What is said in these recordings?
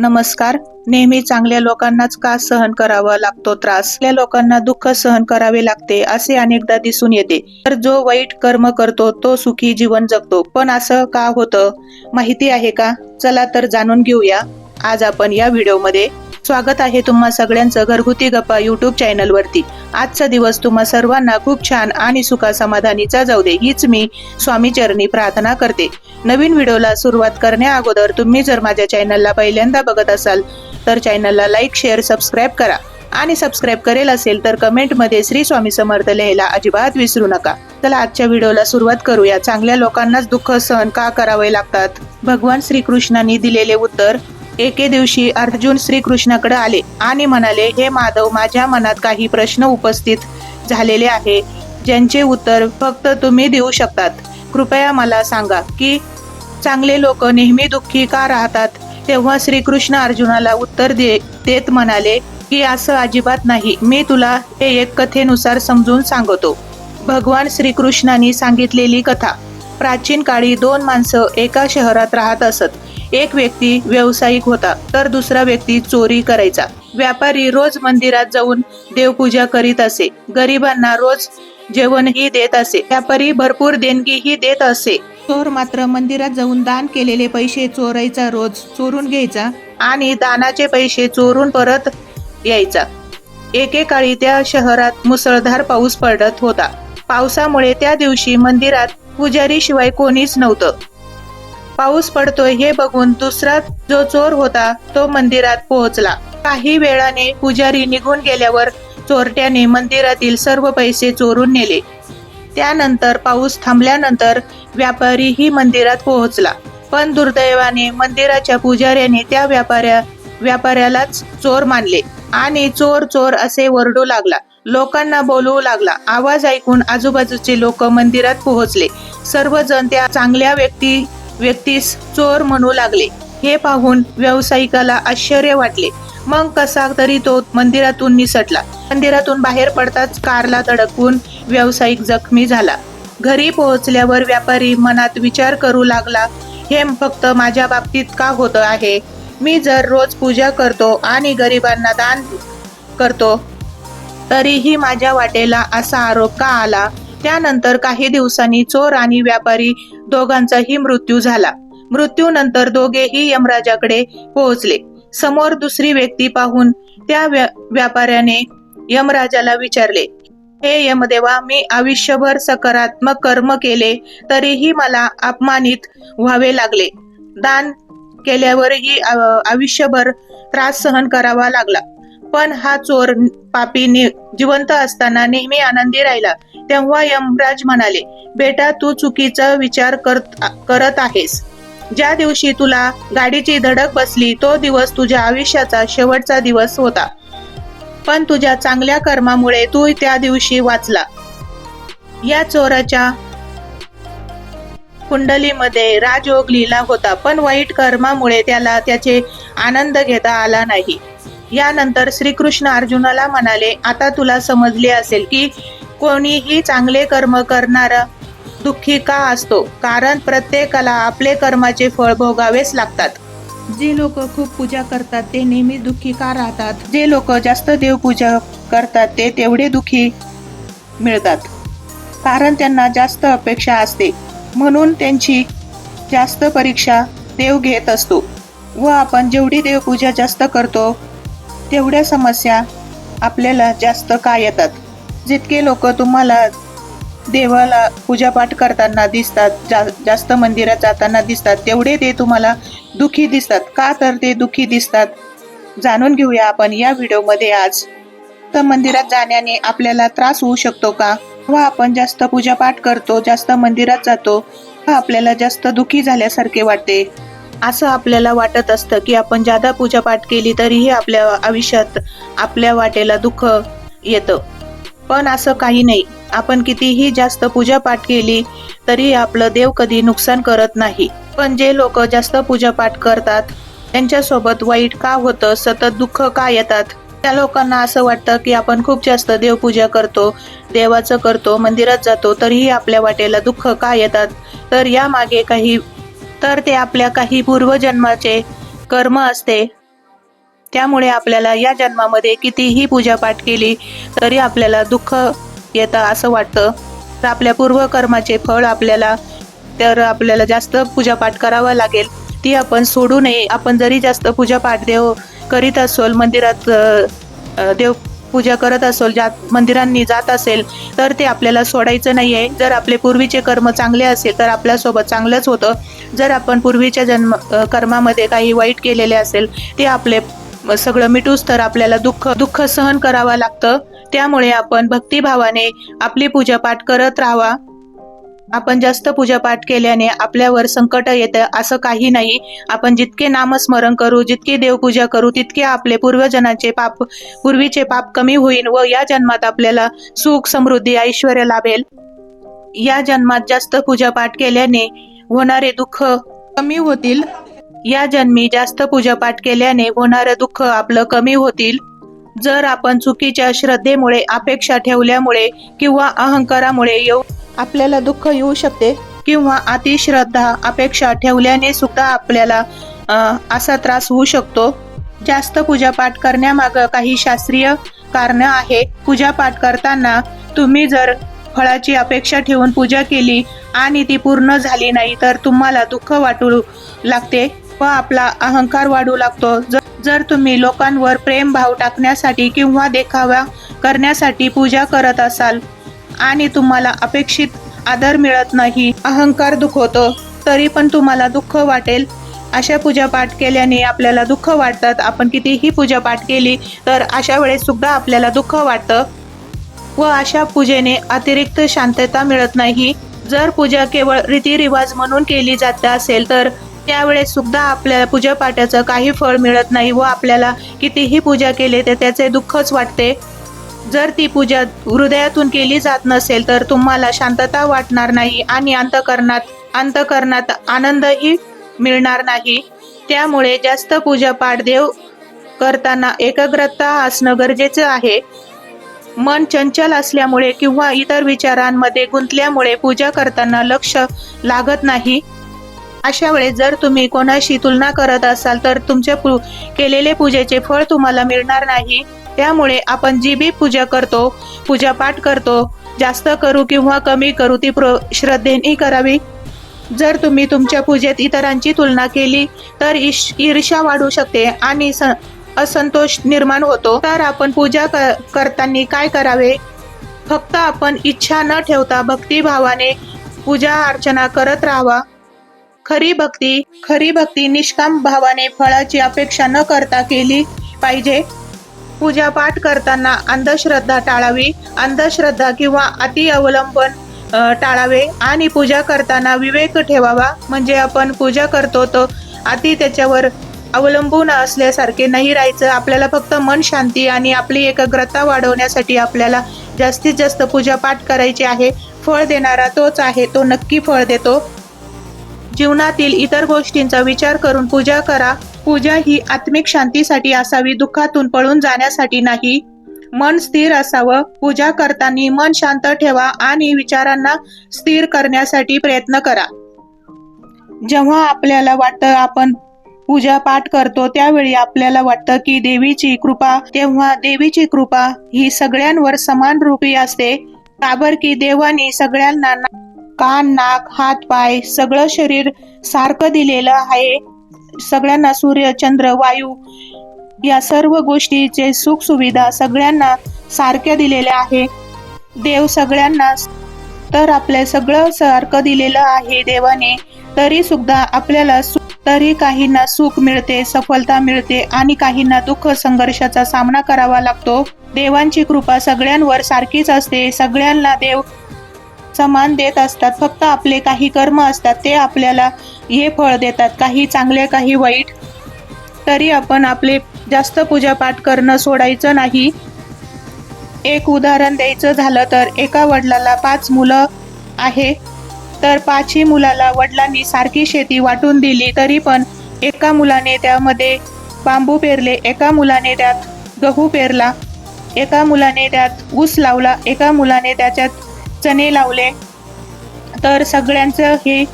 नमस्कार. नेहमी चांगल्या लोकांनाच का सहन करावा लागतो त्रास? लोकांना दुःख सहन करावे लागते असे अनेकदा दिसून येते. तर जो वाईट कर्म करतो तो सुखी जीवन जगतो. पण असं का होतं? माहिती आहे का? चला तर जाणून घेऊया. आज आपण या व्हिडिओमध्ये स्वागत आहे तुम्हा सगळ्यांचं घरगुती गप्पा युट्यूब चॅनलवरती आजचा दिवस तुम्हा सर्वांना खूप छान आणि सुखा समाधानीचा जाऊ दे हीच मी स्वामी चरणी प्रार्थना करते. नवीन व्हिडिओला सुरुवात करण्या अगोदर तुम्ही जर माझ्या चॅनलला पहिल्यांदा बघत असाल तर चॅनलला लाईक शेअर सबस्क्राईब करा. आणि सबस्क्राईब करेल असेल तर कमेंटमध्ये श्री स्वामी समर्थ लिहायला अजिबात विसरू नका. चला आजच्या व्हिडिओला सुरुवात करूया. चांगल्या लोकांनाच दुःख सहन का करावे लागतात? भगवान श्रीकृष्णांनी दिलेले उत्तर एके दिवशी अर्जुन श्रीकृष्णाकडे आले आणि म्हणाले हे माधव माझ्या मनात काही प्रश्न उपस्थित झालेले आहे ज्यांचे उत्तर फक्त तुम्ही देऊ शकतात. कृपया मला सांगा की चांगले लोक नेहमी दुःखी का राहतात? तेव्हा श्रीकृष्ण अर्जुनाला उत्तर दे देत म्हणाले की असं अजिबात नाही. मी तुला हे एक कथेनुसार समजून सांगतो. भगवान श्रीकृष्णाने सांगितलेली कथा. प्राचीन काळी दोन माणसं एका शहरात राहत असत. एक व्यक्ती व्यावसायिक होता तर दुसरा व्यक्ती चोरी करायचा. व्यापारी रोज मंदिरात जाऊन देवपूजा करीत असे. गरिबांना रोज जेवणही देत असे. व्यापारी भरपूर देणगीही देत असे. चोर मात्र मंदिरात जाऊन दान केलेले पैसे चोरायचा रोज चोरून घ्यायचा आणि दानाचे पैसे चोरून परत यायचा. एकेकाळी त्या शहरात मुसळधार पाऊस पडत होता. पावसामुळे त्या दिवशी मंदिरात पुजारी शिवाय कोणीच नव्हतं. पाऊस पडतोय हे बघून दुसरा जो चोर होता तो मंदिरात पोहोचला. काही वेळाने पुजारी निघून गेल्यावर चोरट्याने मंदिरातील सर्व पैसे चोरून नेले. त्यानंतर पाऊस थांबल्यानंतर व्यापारीही मंदिरात पोहोचला. पण दुर्दैवाने मंदिराच्या पुजाऱ्याने त्या व्यापाऱ्या व्यापाऱ्यालाच चोर मानले आणि चोर चोर असे वरडू लागला. लोकांना बोलवू लागला. आवाज ऐकून आजूबाजूचे लोक मंदिरात पोहोचले. सर्वजण त्या चांगल्या व्यक्ती व्यक्तीस चोर म्हणू लागले. हे पाहून व्यावसायिकाला आश्चर्य वाटले. मग कसा तरी तो मंदिरातून निसटला. मंदिरातून बाहेर पडताच कारला धडकून व्यावसायिक जखमी झाला. घरी पोहोचल्यावर व्यापारी मनात विचार करू लागला हे फक्त माझ्या बाबतीत का होत आहे? मी जर रोज पूजा करतो आणि गरिबांना दान करतो तरीही माझ्या वाटेला असा आरोप का आला? त्यानंतर काही दिवसांनी चोर आणि व्यापारी दोघांचाही मृत्यू झाला. मृत्यूनंतर दोघेही यमराजाकडे पोहोचले. समोर दुसरी व्यक्ती पाहून त्या व्यापाऱ्याने यमराजाला विचारले हे यमदेवा मी आयुष्यभर सकारात्मक कर्म केले तरीही मला अपमानित व्हावे लागले. दान केल्यावरही आयुष्यभर त्रास सहन करावा लागला. पण हा चोर पापी जिवंत असताना नेहमी आनंदी राहिला. तेव्हा यमराज म्हणाले बेटा तू चुकीचा विचार करत करत आहेस. ज्या दिवशी तुला गाडीची धडक बसली तो दिवस तुझ्या आयुष्याचा शेवटचा दिवस होता. पण तुझ्या चांगल्या कर्मामुळे तू त्या दिवशी वाचला. या चोराच्या कुंडलीमध्ये राजयोग लिहिला होता पण वाईट कर्मामुळे त्याला त्याचे आनंद घेता आला नाही. यानंतर श्रीकृष्ण अर्जुनाला म्हणाले आता तुला समजले असेल की कोणीही चांगले कर्म करणारा दुःखी का असतो? कारण प्रत्येकाला आपले कर्माचे फळ भोगावेच लागतात. जे लोक खूप पूजा करतात ते नेहमी दुःखी का राहतात? जे लोक जास्त देवपूजा करतात ते तेवढे दुःखी मिळतात कारण त्यांना जास्त अपेक्षा असते. म्हणून त्यांची जास्त परीक्षा देव घेत असतो व आपण जेवढी देवपूजा जास्त करतो तेवढ्या समस्या आपल्याला जास्त का येतात? जितके लोक तुम्हाला देवाला पूजापाठ करताना दिसतात जा जास्त मंदिरात जाताना दिसतात तेवढे ते तुम्हाला दुःखी दिसतात. का तर ते दुःखी दिसतात? जाणून घेऊया आपण या व्हिडिओमध्ये आज. तर मंदिरात जाण्याने आपल्याला त्रास होऊ शकतो का? व आपण जास्त पूजापाठ करतो जास्त मंदिरात जातो व आपल्याला जास्त दुःखी झाल्यासारखे वाटते. असं आपल्याला वाटत असतं की आपण जादा पूजापाठ केली तरीही आपल्या आयुष्यात आपल्या वाटेला दुःख येतं. पण असं काही नाही. आपण कितीही जास्त पूजापाठ केली तरी आपलं देव कधी नुकसान करत नाही. पण जे लोक जास्त पूजापाठ करतात त्यांच्यासोबत वाईट का होतं सतत दुःख का येतात त्या लोकांना असं वाटतं की आपण खूप जास्त देवपूजा करतो देवाचं करतो मंदिरात जातो तरीही आपल्या वाटेला दुःख का येतात? तर यामागे काही तर ते आपल्या काही पूर्वजन्माचे कर्म असते. त्यामुळे आपल्याला या जन्मामध्ये कितीही पूजापाठ केली तरी आपल्याला दुःख येतं असं वाटतं. तर आपल्या पूर्वकर्माचे फळ आपल्याला तर आपल्याला जास्त पूजापाठ करावा लागेल. ती आपण सोडू नये. आपण जरी जास्त पूजापाठ देव करीत असोल मंदिरात देव पूजा करत असेल ज्यात मंदिरांनी जात असेल तर ते आपल्याला सोडायचं नाही आहे जर आपले पूर्वीचे कर्म चांगले असेल तर आपल्यासोबत चांगलंच होतं. जर आपण पूर्वीच्या जन्म कर्मामध्ये काही वाईट केलेले असेल ते आपले सगळं मिटूस तर आपल्याला दुःख दुःख सहन करावं लागतं. त्यामुळे आपण भक्तिभावाने आपली पूजा पाठ करत राहावा. आपण जास्त पूजापाठ केल्याने आपल्यावर संकट येतं असं काही नाही. आपण जितके नामस्मरण करू जितके देवपूजा करू तितके आपले पूर्वजनाचे पाप पूर्वीचे पाप कमी होईल व या जन्मात आपल्याला सुख समृद्धी ऐश्वर लाभेल. या जन्मात जास्त पूजापाठ केल्याने होणारे दुःख कमी होतील. या जन्मी जास्त पूजापाठ केल्याने होणारं दुःख आपलं कमी होतील. जर आपण चुकीच्या श्रद्धेमुळे अपेक्षा ठेवल्यामुळे किंवा अहंकारामुळे येऊ आपल्याला दुःख येऊ शकते किंवा अतिश्रद्धा अपेक्षा ठेवल्याने सुद्धा आपल्याला असा त्रास होऊ शकतो. जास्त पूजापाठ करण्यामागं काही शास्त्रीय कारण आहे. पूजापाठ करताना तुम्ही जर फळाची अपेक्षा ठेवून पूजा केली आणि ती पूर्ण झाली नाही तर तुम्हाला दुःख वाटू लागते व आपला अहंकार वाढू लागतो. जर जर तुम्ही लोकांवर प्रेम भाव टाकण्यासाठी किंवा देखावा करण्यासाठी पूजा करत असाल आणि तुम्हाला अपेक्षित आदर मिळत नाही अहंकार दुखवतो तरी पण तुम्हाला दुःख वाटेल. अशा पूजापाठ केल्याने आपल्याला दुःख वाटतात आपण कितीही पूजापाठ केली तर अशा वेळेस सुद्धा आपल्याला दुःख वाटतं. व अशा पूजेने अतिरिक्त शांतता मिळत नाही. जर पूजा केवळ रीतिरिवाज म्हणून केली जात असेल तर त्यावेळेस सुद्धा आपल्याला पूजापाठाचं काही फळ मिळत नाही व आपल्याला कितीही पूजा केली तर त्याचे दुःखच वाटते. जर ती पूजा हृदयातून केली जात नसेल तर तुम्हाला शांतता वाटणार नाही आणि अंतकरणात अंतकरणात आनंदही मिळणार नाही. त्यामुळे जास्त पूजापाठ देव करताना एकाग्रता असणं गरजेचं आहे. मन चंचल असल्यामुळे किंवा इतर विचारांमध्ये गुंतल्यामुळे पूजा करताना लक्ष लागत नाही. अशा वेळेस जर तुम्ही कोणाशी तुलना करत असाल तर तुमच्या पू केलेले पूजेचे फळ तुम्हाला मिळणार नाही. त्यामुळे आपण जी बी पूजा करतो पूजापाठ करतो जास्त करू किंवा कमी करू ती प्र श्रद्धेने करावी. जर तुम्ही तुमच्या पूजेत इतरांची तुलना केली तर ईश ईर्ष्या वाढू शकते आणि स असंतोष निर्माण होतो. तर आपण पूजा क करताना काय करावे? फक्त आपण इच्छा न ठेवता भक्तिभावाने पूजा अर्चना करत राहावा. खरी भक्ती खरी भक्ती निष्काम भावाने फळाची अपेक्षा न करता केली पाहिजे. पूजापाठ करताना अंधश्रद्धा टाळावी अंधश्रद्धा किंवा अति अवलंबन टाळावे आणि पूजा करताना विवेक ठेवावा. म्हणजे आपण पूजा करतो तो अति त्याच्यावर अवलंबून असल्यासारखे नाही राहायचं. आपल्याला फक्त मन शांती आणि आपली एकाग्रता वाढवण्यासाठी आपल्याला जास्तीत जास्त पूजापाठ करायची आहे. फळ देणारा तोच आहे तो नक्की फळ देतो. जीवनातील इतर गोष्टींचा विचार करून पूजा करा. पूजा ही आत्मिक शांतीसाठी असावी दुःखातून पळून जाण्यासाठी नाही. मन स्थिर असावं. पूजा करताना मन शांत ठेवा आणि विचारांना स्थिर करण्यासाठी प्रयत्न करा. जेव्हा आपल्याला वाटतं आपण पूजा पाठ करतो त्यावेळी आपल्याला वाटतं की देवीची कृपा तेव्हा देवीची कृपा ही सगळ्यांवर समान रूपी असते. काबर की देवाने सगळ्यांना कान नाक हात पाय सगळं शरीर सारखं दिलेलं आहे. सगळ्यांना सूर्य चंद्र वायू या सर्व गोष्टीचे सुख सुविधा सगळ्यांना सारख्या दिलेल्या आहे. देव सगळ्यांना तर आपल्या सगळं सारखं दिलेलं आहे देवाने तरी सुद्धा आपल्याला तरी काहींना सुख मिळते सफलता मिळते आणि काहींना दुःख संघर्षाचा सामना करावा लागतो. देवांची कृपा सगळ्यांवर सारखीच असते. सगळ्यांना देव समान देत असतात फक्त आपले काही कर्म असतात ते आपल्याला हे फळ देतात. काही चांगले काही वाईट. तरी आपण आपले जास्त पूजापाठ करणं सोडायचं नाही. एक उदाहरण द्यायचं झालं तर एका वडिलाला पाच मुलं आहे. तर पाचही मुलाला वडिलांनी सारखी शेती वाटून दिली तरी पण एका मुलाने त्यामध्ये बांबू पेरले एका मुलाने त्यात गहू पेरला एका मुलाने त्यात ऊस लावला एका मुलाने त्याच्यात चणे लावले तर सगळ्यांचं हे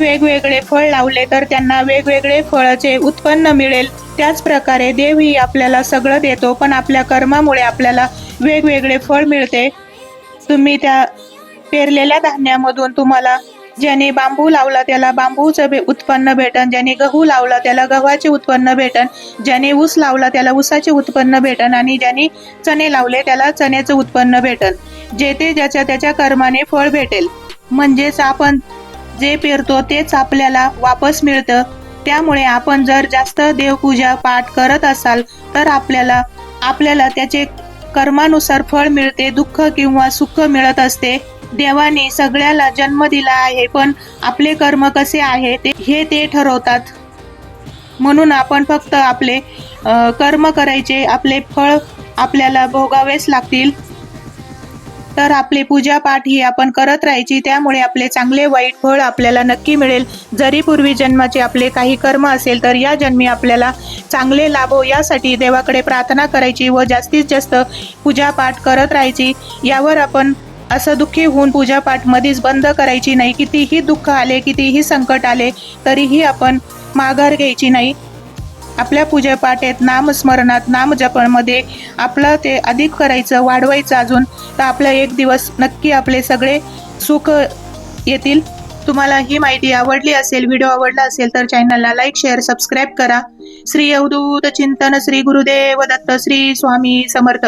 वेगवेगळे फळ लावले तर त्यांना वेगवेगळे फळाचे उत्पन्न मिळेल. त्याच प्रकारे देवही आपल्याला सगळं देतो पण आपल्या कर्मामुळे आपल्याला वेगवेगळे फळ मिळते. तुम्ही त्या पेरलेल्या धान्यामधून तुम्हाला ज्याने बांबू लावला त्याला बांबूचं उत्पन्न भेटन. ज्याने गहू लावला त्याला गव्हाचे उत्पन्न भेटन. ज्याने ऊस लावला त्याला ऊसाचे उत्पन्न भेटन. आणि ज्याने चणे लावले त्याला चण्याचं उत्पन्न भेटन. जे ते ज्याच्या त्याच्या कर्माने फळ भेटेल. म्हणजेच आपण जे पेरतो तेच आपल्याला वापस मिळतं. त्यामुळे आपण जर जास्त देवपूजा पाठ करत असाल तर आपल्याला आपल्याला त्याचे कर्मानुसार फळ मिळते दुःख किंवा सुख मिळत असते. देवाने सगळ्याला जन्म दिला आहे पण आपले कर्म कसे आहे ते हे ते ठरवतात. म्हणून आपण फक्त आपले कर्म करायचे आपले फळ आपल्याला भोगावेच लागतील. तर आपली पूजा पाठ ही आपण करत राहायची त्यामुळे आपले चांगले वाईट फळ आपल्याला नक्की मिळेल. जरी पूर्वी जन्माचे आपले काही कर्म असेल तर या जन्मी आपल्याला चांगले लाभो यासाठी देवाकडे प्रार्थना करायची व जास्तीत जास्त पूजा पाठ करत राहायची. यावर आपण असं दुःखी होऊन पूजापाठ मध्येच बंद करायची नाही. कितीही दुःख आले कितीही संकट आले तरीही आपण माघार घ्यायची नाही. आपल्या पूजापाठेत नामस्मरणात नामजपणमध्ये आपलं ते अधिक करायचं वाढवायचं अजून तर आपलं एक दिवस नक्की आपले सगळे सुख येतील. तुम्हाला ही माहिती आवडली असेल व्हिडिओ आवडला असेल तर चॅनलला लाईक शेअर सबस्क्राईब करा. श्री अवधूत चिंतन श्री गुरुदेव दत्त श्री स्वामी समर्थ.